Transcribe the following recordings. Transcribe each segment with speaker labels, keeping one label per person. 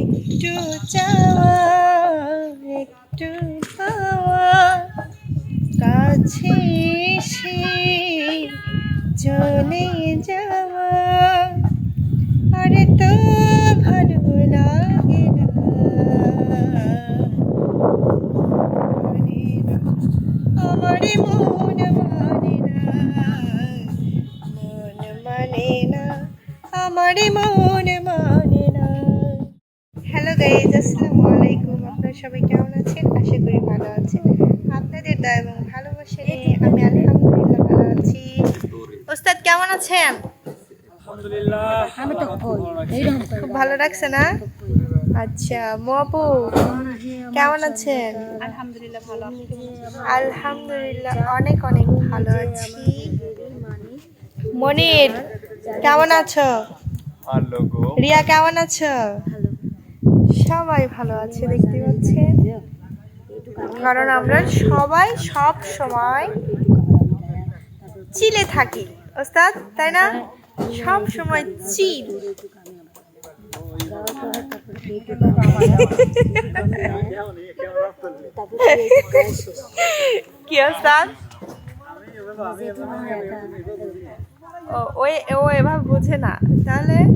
Speaker 1: একটু চাওয়া, একটু পাওয়া। কাছে এসে চলে যাওয়া। আরে তো ভালো লাগে না। আমারে মন মানে না, মন মানে না, আমারে সবাই কেমন আছেন? আশা করি ভালো আছেন। আপনাদের দয়া এবং ভালোবাসা নিয়ে আমি আলহামদুলিল্লাহ ভালো আছি। ওস্তাদ কেমন আছেন? খুব ভালো লাগছে। না? আচ্ছা মোয়াপু কেমন আছেন?
Speaker 2: আলহামদুলিল্লাহ ভালো।
Speaker 1: আলহামদুলিল্লাহ অনেক অনেক ভালো আছি। মনির কেমন আছো? রিয়া কেমন আছো? সবাই ভালো আছে দেখতে পাচ্ছেন? কারণ আমরা সবাই সব সময় চিলে থাকি। ওস্তাদ তাই না? সব সময় চিল। কি ওস্তাদ? ও এভাবে বোঝে না। তাহলে?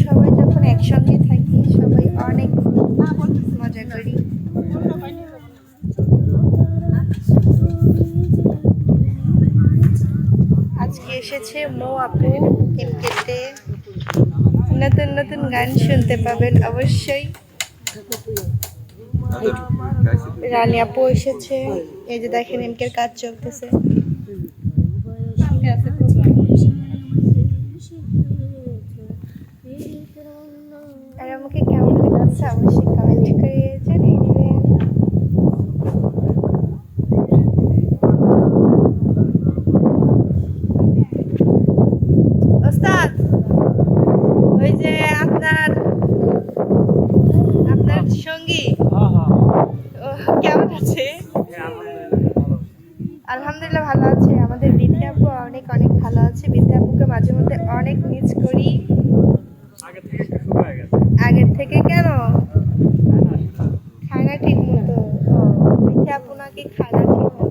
Speaker 1: সবাই যখন একসঙ্গে থাকি, সবাই অনেক মজা করি। আজকে এসেছে মো আপু, এমকেতে। নতুন নতুন গান শুনতে পাবেন অবশ্যই। রানী আপু এসেছে। এই যে দেখেন এমকের কাজ চলতেছে। আর আমাকে কেমন লাগছে? অবশ্যই কমেন্ট করে জানিয়ে দিবেন ওস্তাদ ওই যে আপনার আপনার সঙ্গী ও কেমন আছে আলহামদুলিল্লাহ ভালো আছে আমাদের বিদ্যা আপু অনেক অনেক ভালো আছে। বিদ্যা আপুকে মাঝে মধ্যে অনেক মিস করি। আগের থেকে কেন? খায় না ঠিক মতো। ও, বিদ্যা আপু নাকি খায় না ঠিক মতো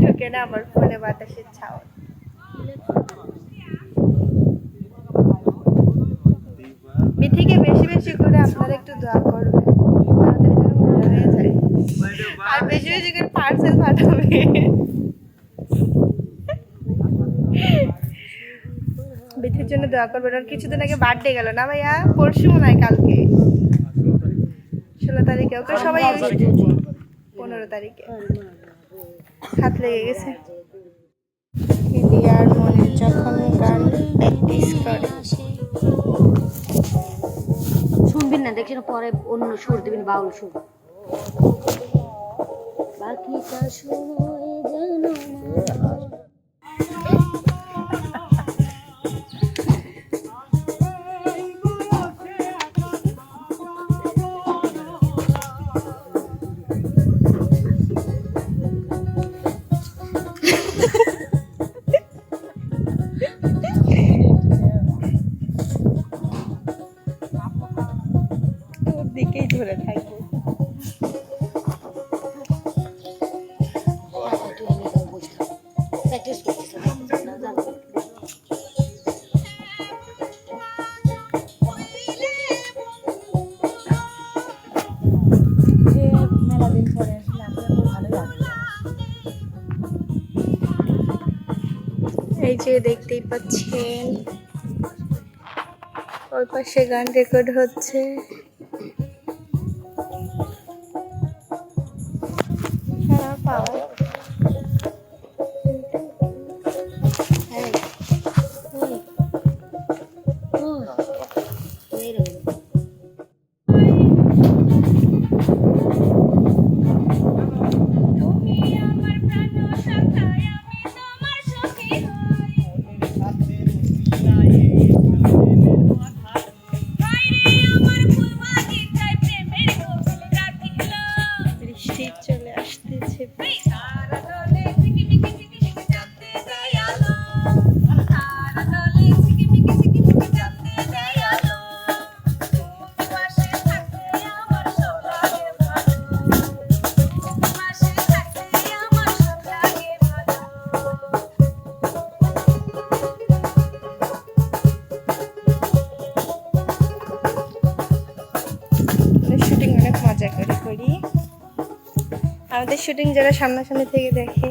Speaker 1: ঢুকে না আমার ফোনে বাতাসের ছাওয়া। মিঠিকে বেশি বেশি করে আপনারা একটু দোয়া করবেন তাড়াতাড়ি যেন ভালো হয়ে যায় আর বেশি বেশি করে পার্সেল পাঠাবে। বিথির জন্য দোয়া করবেন। আর কিছুদিন আগে বার্থডে গেল না ভাইয়া? পরশু মনে হয় কালকে। ষোলো তারিখে। ওকে সবাই পনেরো তারিখে। হাত লেগে গেছে। দিদিয়ার মনে যখন গান প্র্যাকটিস করে।
Speaker 2: শুনবেন না দেখছেন পরে অন্য সুর দেবেন বাউল সুর। বাকিটা সময় যেন
Speaker 1: দিকেই ধরে থাকব।
Speaker 2: প্র্যাকটিস করতেছে।
Speaker 1: এই যে দেখতেই পাচ্ছেন ওই পাশে গান রেকর্ড হচ্ছে।
Speaker 3: Parabéns.
Speaker 1: আমাদের শুটিং যারা সামনাসামনি থেকে দেখে,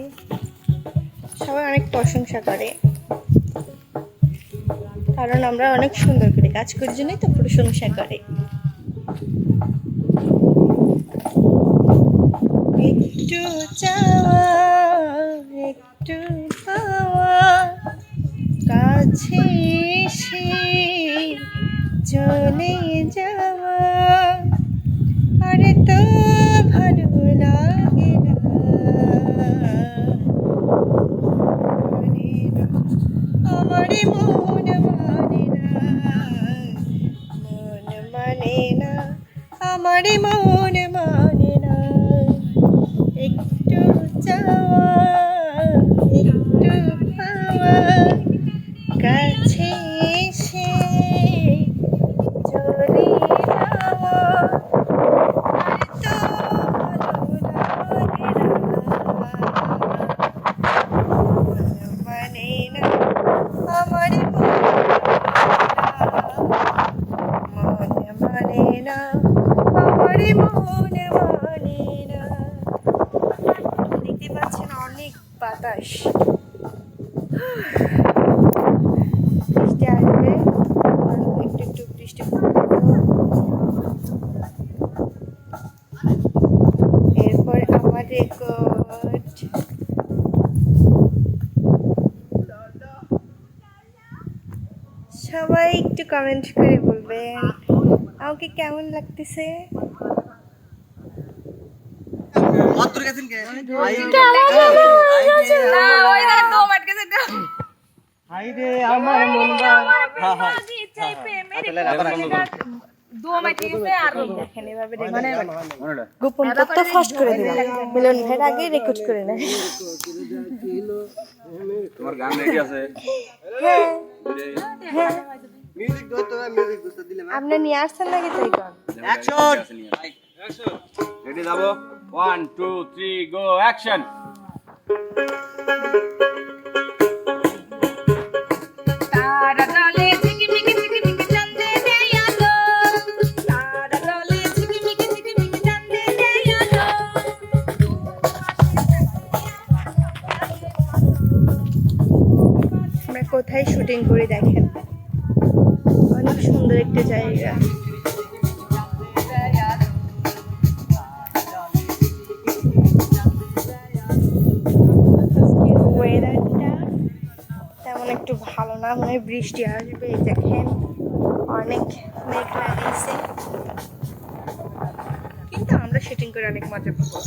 Speaker 1: সবাই অনেক প্রশংসা করে। কারণ আমরা অনেক সুন্দর করে কাজ করি, জন্যই তো প্রশংসা করে। একটু একটু কাছে চলে যাওয়া মন মানে না আমারে মন মানে না একটু চাওয়া একটু পাওয়া কাছে এসে চলে যাওয়া আর তো ভালো লাগে না মানে না আমার মন মানে না আমার মন মানে না দেখতে পাচ্ছেন অনেক পড়বে। এরপর আমার রেকর্ড সবাই একটু কমেন্ট করে বলবেন। আমাকে কেমন লাগতেছে?
Speaker 4: মাত্র গেছেন কে? হাইরে আমার মন
Speaker 1: রেকর্ড গোপন তথ্য ফাস্ট করে দিলাম। মিলন ভাইয়ের আগে রেকর্ড করে নেয়।
Speaker 5: তোমার গান রেডি আছে?
Speaker 1: হ্যাঁ। হ্যাঁ।
Speaker 4: মিউজিক দাও মিউজিক বুঝতে দিলে
Speaker 1: আপনি নিয়ে আসছেন নাকি তাই কন
Speaker 4: অ্যাকশন
Speaker 5: রেডি যাব?
Speaker 3: ঝিকিমিকি চাঁদে দেয় আলো
Speaker 1: আমরা কোথায় শুটিং করি দেখেন? অনেক সুন্দর একটা জায়গা। না মনে হয় বৃষ্টি আসবে দেখেন অনেক মেঘ লাগিয়েছে কিন্তু আমরা শুটিং করে অনেক মজা পাবো